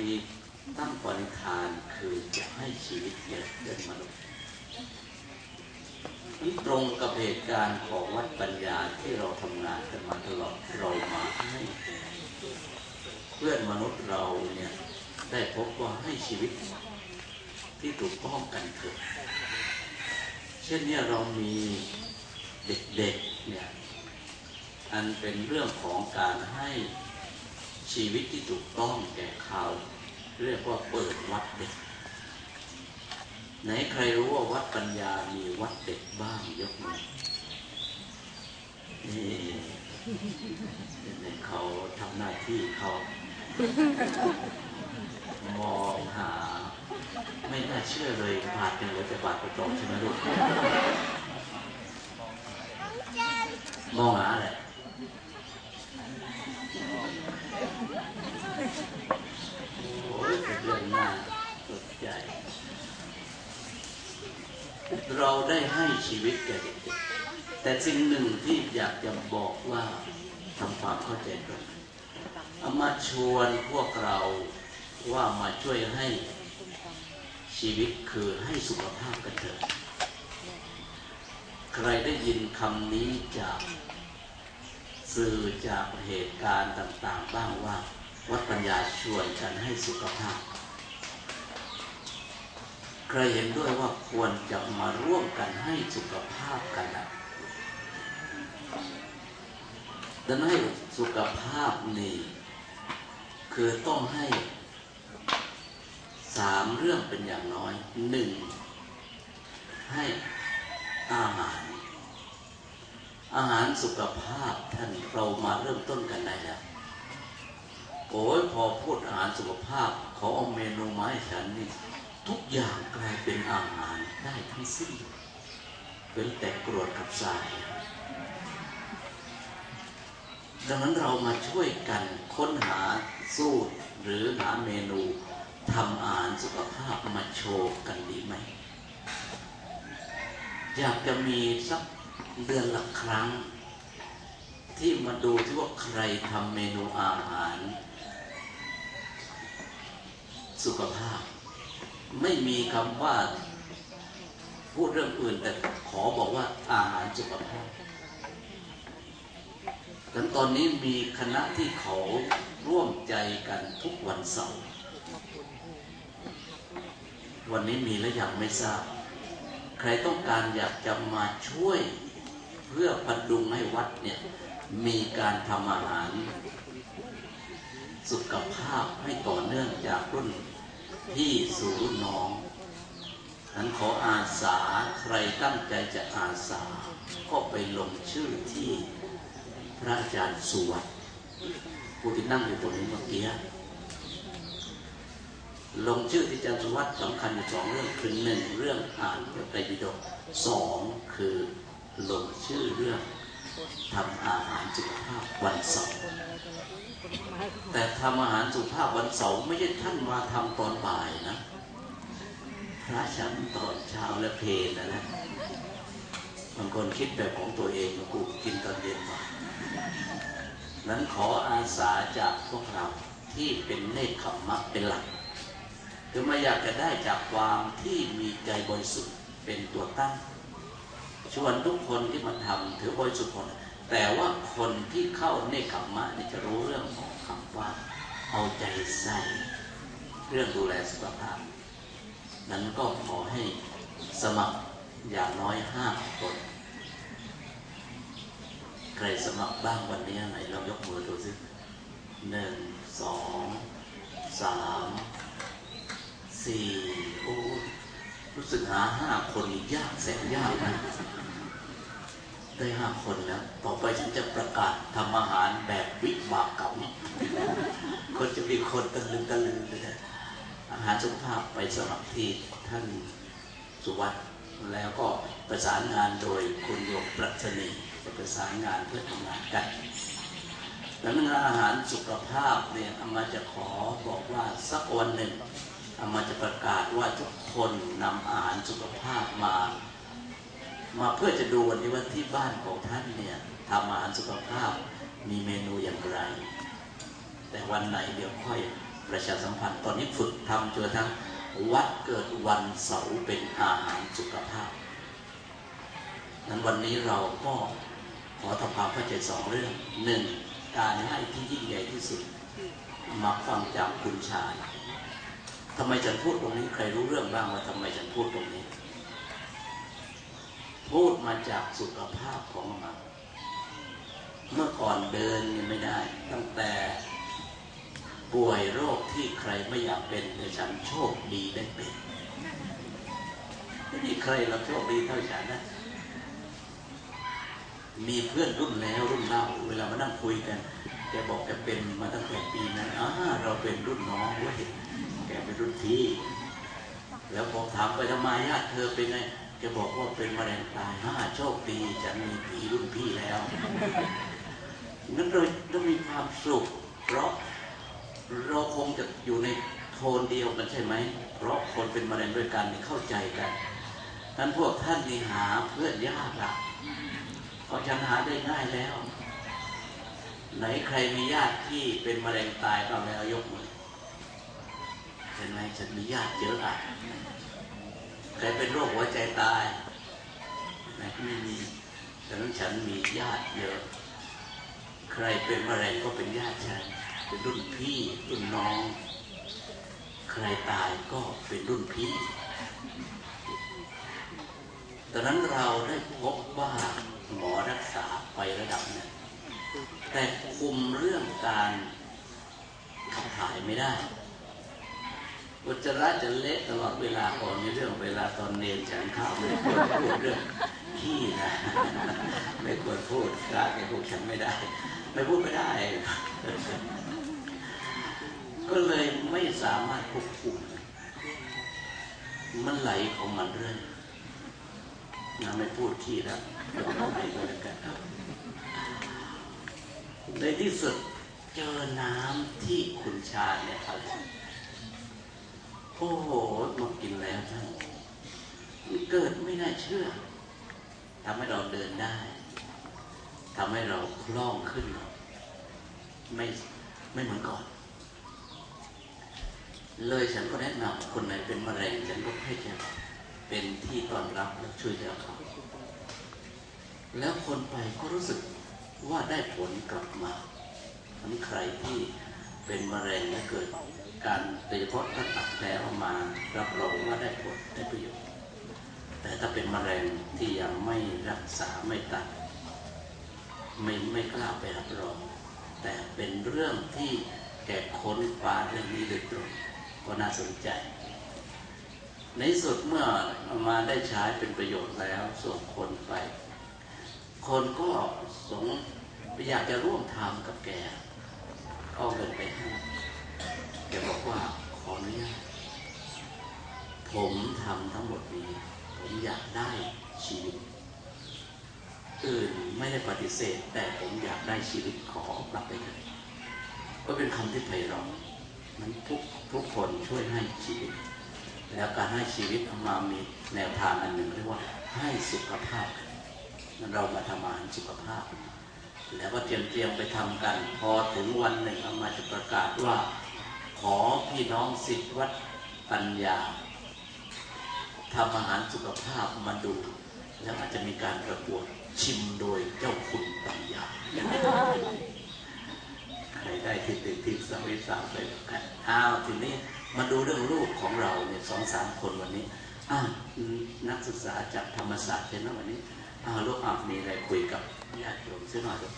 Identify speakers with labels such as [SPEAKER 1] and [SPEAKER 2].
[SPEAKER 1] มีตั้งปณิธานคือจะให้ชีวิตเกิดเป็นมนุษย์นี่ตรงกับเหตุการณ์ของวัดปัญญาที่เราทำงานกันมาตลอดเรามาให้เพื่อนมนุษย์เราเนี่ยได้พบว่าให้ชีวิตที่ถูกต้องกันเถิดเช่นเนี่ยเรามีเด็กๆเนี่ยอันเป็นเรื่องของการให้ ชีวิตที่ถูกต้องแก่เขา เรียกว่าเปิดวัดเด็ก ไหนใครรู้ว่าวัดปัญญามีวัดเด็กบ้างยกมือนี่เนี่ยเขาทำหน้าที่เขามองหา ไม่น่าเชื่อเลยบาทหนึ่งเราจะบาทประจบใช่ไหมลูกมองหาอะไรโอ้ยเป็นเรื่องน่าสนใจ เราได้ให้ชีวิตแก่เด็กๆแต่ สิ่งหนึ่งที่อยากจะบอกว่าทำความเข้าใจกันเอามาชวนพวกเราว่ามาช่วยให้ชีวิตคือให้สุขภาพกันเถอะใครได้ยินคำนี้จากสื่อจากเหตุการณ์ต่างๆ บ้างว่า วัดปัญญาชวนกันให้สุขภาพ ใครเห็นด้วยว่าควรจะมาร่วมกันให้สุขภาพกันนะ ดังนั้นให้สุขภาพนี่คือต้องให้สามเรื่องเป็นอย่างน้อยหนึ่งให้อาหาร อาหารสุขภาพท่านเรามาเริ่มต้นกันได้แล้วโอ้ยพอพูดอาหารสุขภาพเขาเอาเมนูมาให้ฉันนี่ทุกอย่างกลายเป็นอาหารได้ทั้งสิ้นเป็นแต่กรวดกับทราย ดังนั้นเรามาช่วยกันค้นหาสูตรหรือหาเมนูทำอาหารสุขภาพมาโชว์กันดีไหม อยากจะมีสักเดือนละครั้ง ที่มาดูที่ว่าใครทำเมนูอาหาร สุขภาพ ไม่มีคำว่า พูดเรื่องอื่นแต่ขอบอกว่าอาหารสุขภาพ ดังตอนนี้มีคณะที่เขาร่วมใจกันทุกวันเสาร์ วันนี้มีและยังไม่ทราบ ใครต้องการอยากจะมาช่วยเพื่อพดุงให้วัดเนี่ยมีการทำอาหาร สุขภาพให้ต่อเนื่องจากรุ่นพี่สู่รุ่นน้องนั้นขออาสาใครตั้งใจจะอาสา ก็ไปลงชื่อที่ พระอาจารย์สุวัตผู้ที่นั่งอยู่ตรงนี้เมื่อกี้ลงชื่อที่อาจารย์สุวัตสำคัญอยู่สองเรื่องคือหนึ่งเรื่องอ่านพระไตรปิฎกสองคือลงชื่อเรื่องทำอาหารสุขภาพวันเสาร์แต่ทำอาหารสุขภาพวันเสาร์ไม่ใช่ท่านมาทำตอนบ่ายนะ พระฉันตอนเช้าและเพลนะนะางคนคิดแบบของตัวเองกูกินตอนเย็นมานั้นขออาสาจากพวกเราที่เป็นเนคขมมะเป็นหลักคือมาอยากจะได้จากความที่มีใจบริสุทธิ์เป็นตัวตั้ง ชวนทุกคนที่มาทำถือบริสุทธิ์หมดแต่ว่าคนที่เข้าเนคขมมะนี่จะรู้เรื่องของคำว่า เอาใจใส่ เรื่องดูแลสุขภาพ นั้นก็ขอให้สมัครอย่างน้อยห้าคน ใครสมัครบ้างวันนี้ไหนเรายกมือดูสิหนึ่งสองสามสี่โอ้รู้สึกหาห้าคนยากแสนยากนะได้ห้าคนแล้วต่อไปฉันจะประกาศทำอาหารแบบวิบากกรรมคนจะมีคนตะลึงตะลึงเลยนะอาหารสุขภาพไปสมัครที่ท่านสุวัสด์แล้วก็ ประสานงานโดยคุณโยมปรัชนีจะประสานงานเพื่อทำงานกันดังนั้นอาหารสุขภาพเนี่ยอามาจะขอบอกว่าสักวันหนึ่งอามาจะประกาศว่าทุกคนนำอาหารสุขภาพมา มาเพื่อจะดูวันนี้ว่าที่บ้านของท่านเนี่ยทำอาหารสุขภาพมีเมนูอย่างไร แต่วันไหนเดี๋ยวค่อยประชาสัมพันธ์ตอนนี้ฝึกทำจนกระทั่งวัดเกิดวันเสาร์เป็นอาหารสุขภาพ นั้นวันนี้เราก็ขอทำความเข้าใจสองเรื่องหนึ่งการให้ที่ยิ่งใหญ่ที่สุดมาฟังจากคุณชายทำไมฉันพูดตรงนี้ใครรู้เรื่องบ้างว่าทำไมฉันพูดตรงนี้ พูดมาจากสุขภาพของมันเมื่อก่อนเดินยังไม่ได้ ตั้งแต่ป่วยโรคที่ใครไม่อยากเป็นแต่ฉันโชคดีได้เป็นไม่มีใครเราโชคดีเท่าฉันนะ มีเพื่อนรุ่นแล้วรุ่นเล่า เวลามานั่งคุยกัน แกบอกแกเป็นมาตั้งแต่ปีนั้นอ่าเราเป็นรุ่นน้องเว้ยแกเป็นรุ่นพี่ แล้วผมถามไปทำไมญาติเธอเป็นไงแกบอกว่าเป็นมะเร็งตายฮ่าโชคดีฉันมีผีรุ่นพี่แล้วนั้นเราต้องมีความสุข เพราะเราคงจะอยู่ในโทนเดียวกันใช่ไหม เพราะคนเป็นมะเร็งด้วยกันเข้าใจกันนั้นพวกท่านนี่หาเพื่อนยากอะ เพราะฉันหาได้ง่ายแล้ว ไหนใครมีญาติที่เป็นมะเร็งตายบ้างแล้วยกมือเห็นไหมฉันมีญาติเยอะอะใครเป็นโรคหัวใจตายไหนไม่มีฉะนั้นฉันมีญาติเยอะ ใครเป็นมะเร็งก็เป็นญาติฉัน เป็นรุ่นพี่รุ่นน้อง ใครตายก็เป็นรุ่นพี่ ดังนั้นเราได้พบว่าหมอรักษาไประดับหนึงแต่คุมเรื่องการขับถ่ายไม่ได้อุจจาระจะเละตลอดเวลาก่อนในเรื่องเวลาตอนเนรฉันข้าวไม่ควรพูดเรื่องขี้นะไม่ควรพูดพระแกพูดฉันไม่ได้ ไม่พูดไม่ได้ ก็เลยไม่สามารถควบคุมมันไหลของมันเรื่อย นะไม่พูดขี้แล้วไม่ก็แล้วกันครับในที่สุดเจอน้ำที่ขุนชาเนี่ยครับโอ้โหมากินแล้วท่านมันเกิดไม่น่าเชื่อทำให้เราเดินได้ทำให้เราคล่องขึ้น ไม่ไม่เหมือนก่อน เลยฉันก็แนะนำคนไหนเป็นมะเร็งฉันก็ให้แก เป็นที่ต้อนรับและช่วยเหลือเขา แล้วคนไปก็รู้สึกว่าได้ผลกลับมาทั้งใครที่เป็นมะเร็งและเกิดการโดยเฉพาะถ้าตัดแผลออกมารับรองว่าได้ผลได้ประโยชน์ แต่ถ้าเป็นมะเร็งที่ยังไม่รักษาไม่ตัด ไม่ไม่กล้าไปรับรอง แต่เป็นเรื่องที่แกค้นคว้าเรื่องนี้โดยตรงก็น่าสนใจ ในสุดเมื่อมาได้ใช้เป็นประโยชน์แล้วส่งคนไป คนก็สงอยากจะร่วมทำกับแกก็เงินไปให้แกบอกว่าขออนุญาตผมทำทั้งหมดนี้ ผมอยากได้ชีวิตอื่นไม่ได้ปฏิเสธ แต่ผมอยากได้ชีวิตขอกลับไปเถอะก็เป็นคำที่ไพเราะมันทุกทุกคนช่วยให้ชีวิต แล้วการให้ชีวิตออกมามีแนวทางอันหนึ่งเรียกว่าให้สุขภาพนั้นเรามาทำอาหารสุขภาพ แล้วก็เตรียมเตรียมไปทำกัน พอถึงวันหนึ่งเอามาจะประกาศว่า ขอพี่น้องสิทธิวัดปัญญาทำอาหารสุขภาพมาดู แล้วอาจจะมีการประกวดชิมโดยเจ้าคุณปัญญาใครได้ที่ติดที่สวิตสามไปกันอ้าวทีนี้ มาดูเรื่องลูกของเราเนี่ยสองสามคนวันนี้อ้าวนักศึกษาจากธรรมศาสตร์ใช่ไหมวันนี้อ้าวลูกอะมีอะไรคุยกับญาติโยมเสียหน่อยลูก